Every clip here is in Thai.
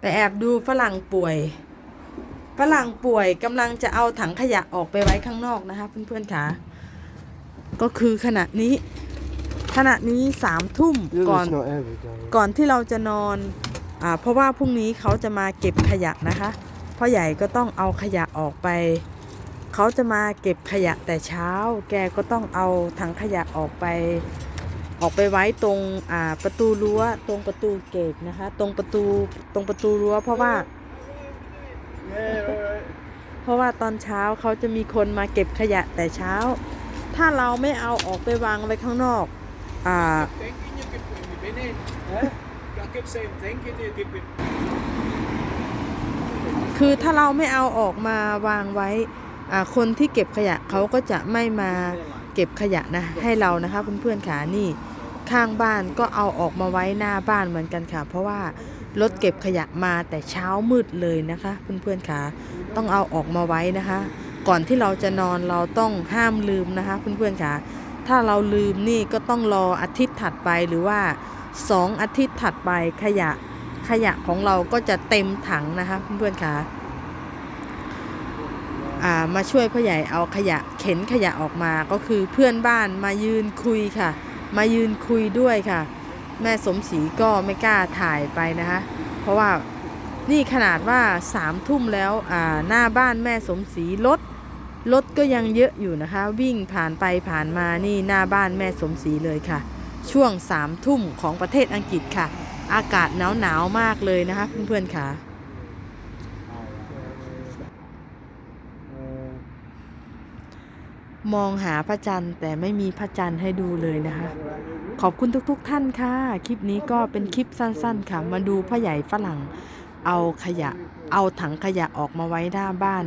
ไปแอบดูฝรั่งป่วย ฝรั่งป่วยกำลังจะเอาถังขยะออกไปไว้ข้างนอกนะคะ เพื่อนๆค่ะ ก็คือขณะนี้ ขณะนี้สามทุ่ม Yeah, ก่อน that's not every day. ก่อนที่เราจะนอนอ่าเพราะว่าพรุ่งนี้เขาจะมาเก็บขยะนะคะพ่อใหญ่ก็ต้องเอาขยะออกไป เขาจะมาเก็บขยะแต่เช้า แกก็ต้องเอาถังขยะออกไป ออกไปไว้ตรงอ่าประตูรั้วตรงประตูเกตนะคะ ตรงประตูตรงประตูรั้วเพราะว่า เพราะว่าตอนเช้าเขาจะมีคนมาเก็บขยะแต่เช้า ถ้าเราไม่เอาออกไปวางไว้ข้างนอกอ่า คือถ้าเราไม่เอาออกมาวางไว้อ่าคนที่เก็บขยะเขาก็จะไม่มาเก็บขยะนะให้เรานะคะเพื่อนๆค่ะนี่ ข้างบ้านก็เอาออกมาไว้หน้าบ้านเหมือนกันค่ะ เพราะว่ารถเก็บขยะมาแต่เช้ามืดเลยนะคะ เพื่อนๆค่ะ ต้องเอาออกมาไว้นะคะ ก่อนที่เราจะนอนเราต้องห้ามลืมนะคะ เพื่อนๆค่ะ ถ้าเราลืมนี่ก็ต้องรออาทิตย์ถัดไปหรือว่าสองอาทิตย์ถัดไปขยะขยะของเราก็จะเต็มถังนะคะ เพื่อนๆค่ะมาช่วยพ่อใหญ่เอาขยะเข็นขยะออกมาก็คือเพื่อนบ้านมายืนคุยค่ะ มายืนคุยด้วยค่ะ แม่สมศรีก็ไม่กล้าถ่ายไปนะคะเพราะว่านี่ขนาดว่าสามทุ่มแล้วหน้าบ้านแม่สมศรีรถรถก็ยังเยอะอยู่นะคะ วิ่งผ่านไปผ่านมานี่หน้าบ้านแม่สมศรีเลยค่ะ ช่วงสามทุ่มของประเทศอังกฤษค่ะ อากาศหนาวหนาวมากเลยนะคะเพื่อนๆค่ะ มองหาพระจันทร์แต่ไม่มีพระจันทร์ให้ดูเลยนะคะ ขอบคุณทุกๆท่านค่ะ คลิปนี้ก็เป็นคลิปสั้นๆค่ะ มาดูพ่อใหญ่ฝรั่ง เอาขยะ เอาถังขยะออกมาไว้หน้าบ้าน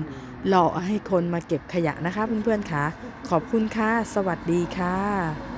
รอให้คนมาเก็บขยะนะคะเพื่อนๆค่ะ ขอบคุณค่ะ สวัสดีค่ะ